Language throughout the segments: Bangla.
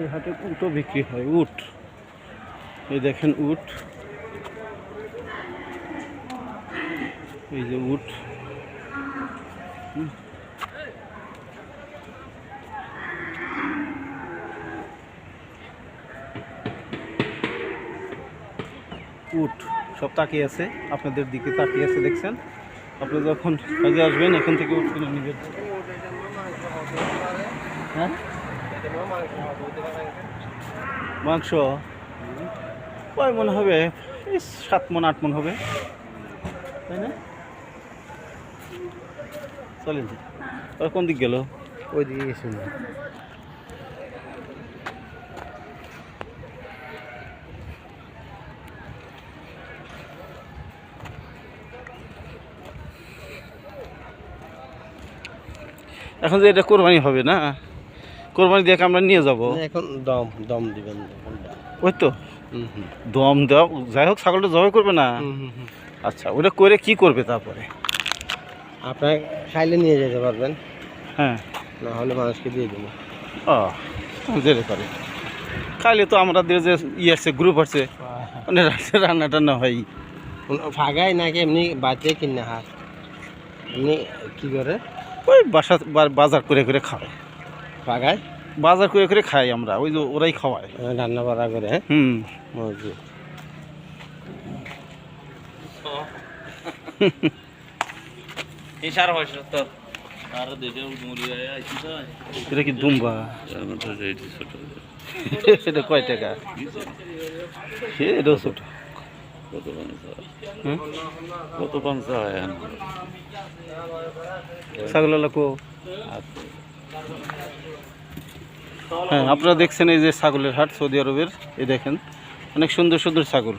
এই হাটে উটও বিক্রি হয়, উট। এই দেখেন উট। এই যে উট। উট সব তাকিয়ে আছে, আপনাদের দিকে তাকিয়ে আছে, দেখছেন? আপনি যখন কাজে আসবেন, এখান থেকে উট কিনে নেবেন। হ্যাঁ? মাংস? কয় মন হবে? এই সাত মন আট মন হবে। তাই না? চলেন ওরা কোন দিক গেল? ওই দিকে গেছি না এখন যে এটা কোরবানি হবে না? কোরবানি দিয়ে আমরা নিয়ে যাব। এখন দম দম দিবেন ওই তো। দম দেওয়া যাই হোক ছাগলটা জবাই করবে না। আচ্ছা ওটা করে কি করবে তারপরে? আপনার খাইলে নিয়ে যেতে পারবেন। হ্যাঁ। না হলে মানুষকে দিয়ে দেবো। ও যেতে পারে খাইলে তো আমাদের যে ইয়ে আছে গ্রুপ আছে রান্না টান্না হয়। ফাগাই নাকি এমনি বাচ্চা কিনে হাত। এমনি কি করে? ওই বাসা বাজার করে করে খায়। ফাগাই বাজার করে করে খাই আমরা ওই যে ওরাই খাওয়ায়। রান্না বাড়া করে হ্যাঁ? হুম। হয়েছে তো আর দেখে মুড়ি আইছি তো। এটা কি দুম্বা? এটা কয় টাকা? সে এটাও ছোট। কত কত পঞ্চাশ হয় ছাগল হ্যাঁ আপনারা দেখছেন এই যে ছাগলের হাট, সৌদি আরবের, এই দেখেন, অনেক সুন্দর সুন্দর ছাগল।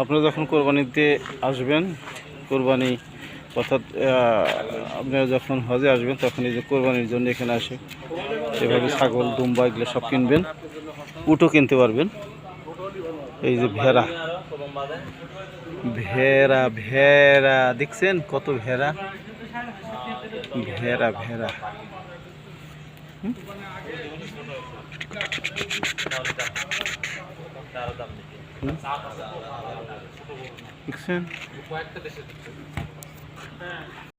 আপনারা যখন কোরবানিতে আসবেন, কোরবানি, অর্থাৎ আপনারা যখন হজে আসবেন, তখন এই যে কোরবানির জন্য এখানে আসে। এভাবে ছাগল, দুম্বা এগুলো সব কিনবেন, উটও কিনতে পারবেন। এই যে ভেড়া ভেড়া ভেড়া, দেখছেন কত ভেড়া? ভেড়া ভেড়া? দেখছেন